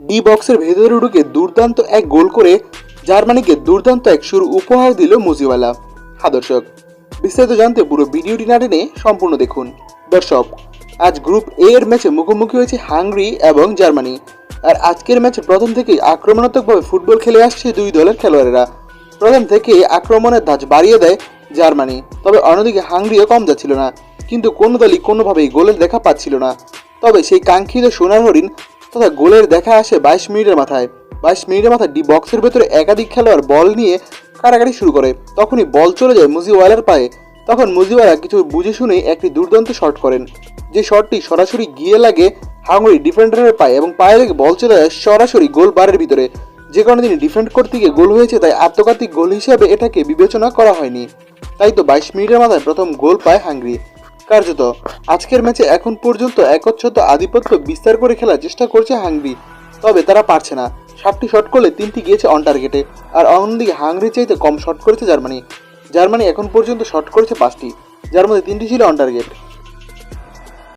D বক্সের ভেতরে ঢুকে দুর্দান্ত এক গোল করে জার্মানিকে দুর্দান্ত এক শুরু উপহার দিল মুজিওয়ালা হ্যাঁ দর্শক, বিস্তারিত জানতে পুরো ভিডিওটি না টেনে সম্পূর্ণ দেখুন। দর্শক, আজ গ্রুপ এ এর ম্যাচে মুখোমুখি হয়েছে হাঙ্গরি এবং জার্মানি। আর আজকের ম্যাচে প্রথম থেকেই আক্রমণাত্মকভাবে ফুটবল খেলে আসছে দুই দলের খেলোয়াড়েরা। প্রথম থেকে আক্রমণের ধাঁচ বাড়িয়ে দেয় জার্মানি। তবে অন্যদিকে হাঙ্গরিও কম যাচ্ছিল না। কিন্তু কোনো দলই কোনোভাবেই গোলের দেখা পাচ্ছিল না। তবে সেই কাঙ্ক্ষিত সোনার হরিণ তথা গোলের দেখা আসে বাইশ মিনিটের মাথায়। বাইশ মিনিটের মাথায় ডি বক্সের ভেতরে একাধিক খেলোয়াড় বল নিয়ে কাটাকাটি শুরু করে। তখনই বল চলে যায় মুজিওয়ালার পায়ে। তখন মুজিওয়ালা কিছু বুঝে শুনে একটি দুর্দান্ত শট করেন। যে শটটি সরাসরি গিয়ে লাগে হাঙ্গরি ডিফেন্ডারের পায়ে এবং পায়ে লেগে বল চলে যায় সরাসরি গোল বারের ভিতরে। যে কারণে তিনি ডিফেন্ড করতে গিয়ে গোল হয়েছে, তাই আত্মঘাতী গোল হিসেবে এটাকে বিবেচনা করা হয়নি। তাই তো বাইশ মিনিটের মাথায় প্রথম গোল পায় হাঙ্গরি কার্যত। আজকের ম্যাচে এখন পর্যন্ত একচ্ছত আধিপত্য বিস্তার করে খেলার চেষ্টা করছে হাংরি। তবে তারা পারছে না। সাতটি শট করলে তিনটি গিয়েছে অন টার্গেটে আর অন্যদিকে হাংরি চাইতে কম শট করেছে জার্মানি। জার্মানি এখন পর্যন্ত শট করেছে পাঁচটি। যার মধ্যে তিনটি ছিল অন টার্গেট